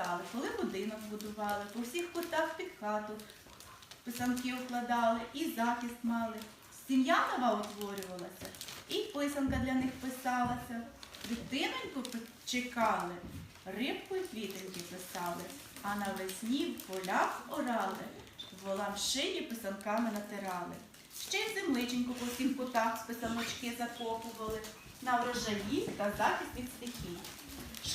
писали, коли будинок будували, по всіх кутах під хату писанки укладали і захист мали. Сім'я нова утворювалася, і писанка для них писалася. Дитиненьку чекали, рибку й квітеньки писали, а навесні в полях орали, волам шиї писанками натирали. Ще й земличеньку по всім кутах з закопували на врожаї та захист від стихій.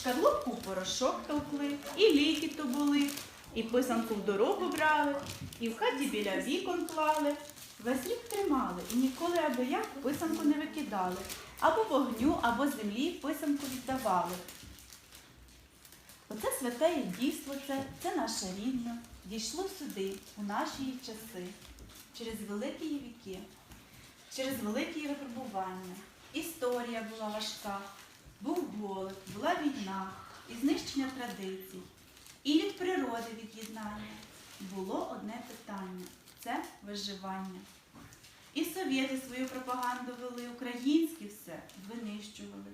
Шкарлупку в порошок товкли, і ліки то були, і писанку в дорогу брали, і в хаті біля вікон клали. Весь рік тримали і ніколи аби як писанку не викидали. Або вогню, або землі писанку віддавали. Оце святе дійство це, це наше рідне, дійшло сюди, у наші часи, через великі віки, через великі випробування. Історія була важка, був голод, була війна і знищення традицій, і від природи від'єднання. Було одне питання це виживання. І совєти свою пропаганду вели, українське все винищували,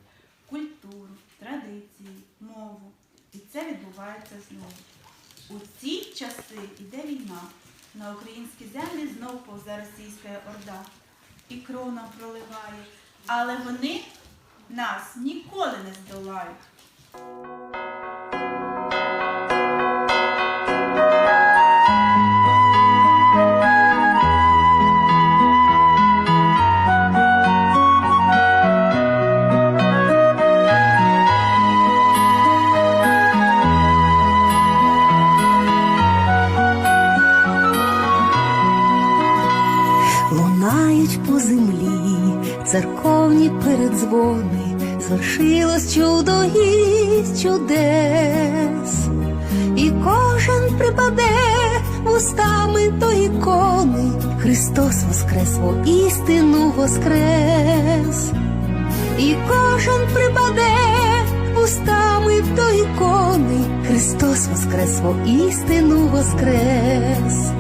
культуру, традиції, мову. І це відбувається знову. У ці часи йде війна. На українські землі знов повзе російська орда. І кров нам проливає. Але вони нас ніколи не здолають. Лунають по землі церковні передзвони, звершилось чудо із чудес, і кожен припаде вустами до ікони, Христос воскрес, во істину воскрес, і кожен припаде вустами до ікони, Христос воскрес, во істину воскрес.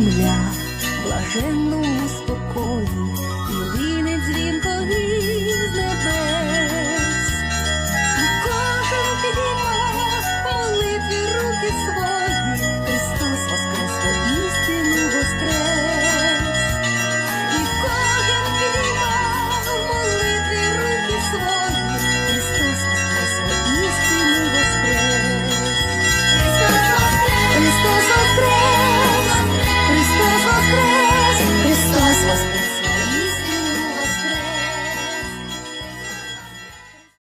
земля, блаженному спокою, і лине дзвінкові.